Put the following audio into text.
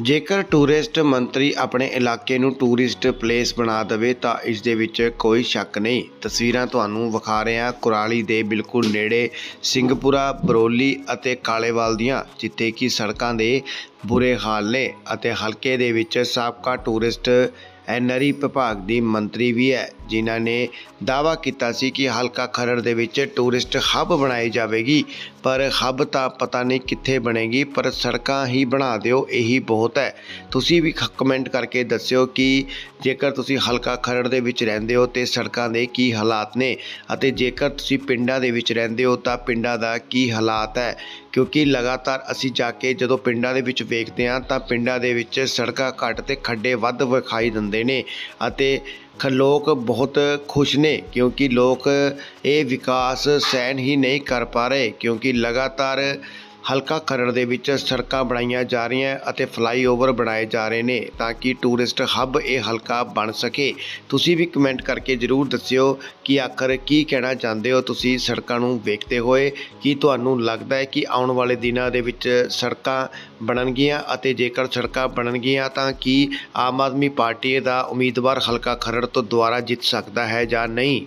ਜੇਕਰ ਟੂਰਿਸਟ ਮੰਤਰੀ ਆਪਣੇ ਇਲਾਕੇ ਨੂੰ ਟੂਰਿਸਟ ਪਲੇਸ ਬਣਾ ਦੇਵੇ ਤਾਂ ਇਸ ਦੇ ਵਿੱਚ ਕੋਈ ਸ਼ੱਕ ਨਹੀਂ। ਤਸਵੀਰਾਂ ਤੁਹਾਨੂੰ ਵਿਖਾ ਰਹੇ ਹਾਂ ਕੁਰਾਲੀ ਦੇ ਬਿਲਕੁਲ ਨੇੜੇ ਸਿੰਘਪੁਰਾ ਬਰੋਲੀ ਅਤੇ ਕਾਲੇਵਾਲ ਦੀਆਂ, ਜਿੱਥੇ ਕਿ ਸੜਕਾਂ ਦੇ ਬੁਰੇ ਹਾਲ ਨੇ ਅਤੇ ਹਲਕੇ ਦੇ ਵਿੱਚ ਸਾਬਕਾ ਟੂਰਿਸਟ ਐਨਰੀ ਵਿਭਾਗ ਦੀ ਮੰਤਰੀ ਵੀ ਹੈ, ਜਿਨ੍ਹਾਂ ਨੇ ਦਾਅਵਾ ਕੀਤਾ ਸੀ ਕਿ ਹਲਕਾ ਖਰੜ ਦੇ ਵਿੱਚ ਟੂਰਿਸਟ ਹੱਬ ਬਣਾਈ ਜਾਵੇਗੀ, ਪਰ ਹੱਬ ਤਾਂ ਪਤਾ ਨਹੀਂ ਕਿੱਥੇ ਬਣੇਗੀ, ਪਰ ਸੜਕਾਂ ਹੀ ਬਣਾ ਦਿਓ, ਇਹੀ ਬਹੁਤ ਹੈ। ਤੁਸੀਂ ਵੀ ਖ- ਕਮੈਂਟ ਕਰਕੇ ਦੱਸਿਓ ਕਿ ਜੇਕਰ ਤੁਸੀਂ ਹਲਕਾ ਖਰੜ ਦੇ ਵਿੱਚ ਰਹਿੰਦੇ ਹੋ ਤੇ ਸੜਕਾਂ ਦੇ ਕੀ ਹਾਲਾਤ ਨੇ, ਅਤੇ ਜੇਕਰ ਤੁਸੀਂ ਪਿੰਡਾਂ ਦੇ ਵਿੱਚ ਰਹਿੰਦੇ ਹੋ ਤਾਂ ਪਿੰਡਾਂ ਦਾ ਕੀ ਹਾਲਾਤ ਹੈ? ਕਿਉਂਕਿ ਲਗਾਤਾਰ ਅਸੀਂ ਜਾ ਕੇ ਜਦੋਂ ਪਿੰਡਾਂ ਦੇ ਵਿੱਚ ਵੇਖਦੇ ਹਾਂ ਤਾਂ ਪਿੰਡਾਂ ਦੇ ਵਿੱਚ ਸੜਕਾਂ ਘੱਟ ਅਤੇ ਖੱਡੇ ਵੱਧ ਵਿਖਾਈ ਦਿੰਦੇ ਨੇ ਅਤੇ ਖ- ਲੋਕ ਬਹੁਤ ਖੁਸ਼ ਨੇ ਕਿਉਂਕਿ ਲੋਕ ਇਹ ਵਿਕਾਸ ਸਹਿਣ ਹੀ ਨਹੀਂ ਕਰ ਪਾ ਰਹੇ ਕਿਉਂਕਿ ਲਗਾਤਾਰ ਹਲਕਾ ਖਰੜ ਦੇ ਵਿੱਚ ਸੜਕਾਂ ਬਣਾਈਆਂ ਜਾ ਰਹੀਆਂ ਅਤੇ ਫਲਾਈਓਵਰ ਬਣਾਏ ਜਾ ਰਹੇ ਨੇ ਤਾਂ ਕਿ ਟੂਰਿਸਟ ਹੱਬ ਇਹ ਹਲਕਾ ਬਣ ਸਕੇ। ਤੁਸੀਂ ਵੀ ਕਮੈਂਟ ਕਰਕੇ ਜਰੂਰ ਦੱਸਿਓ ਕਿ ਆਖਰ ਕੀ ਕਹਿਣਾ ਚਾਹੁੰਦੇ ਹੋ। ਤੁਸੀਂ ਸੜਕਾਂ ਨੂੰ ਵੇਖਦੇ ਹੋਏ ਕੀ ਤੁਹਾਨੂੰ ਲੱਗਦਾ ਹੈ ਕਿ ਆਉਣ ਵਾਲੇ ਦਿਨਾਂ ਦੇ ਵਿੱਚ ਸੜਕਾਂ ਬਣਨਗੀਆਂ ਅਤੇ ਜੇਕਰ ਸੜਕਾਂ ਬਣਨਗੀਆਂ ਤਾਂ ਕੀ ਆਮ ਆਦਮੀ ਪਾਰਟੀ ਦਾ ਉਮੀਦਵਾਰ ਹਲਕਾ ਖਰੜ ਤੋਂ ਦੁਬਾਰਾ ਜਿੱਤ ਸਕਦਾ ਹੈ ਜਾਂ ਨਹੀਂ?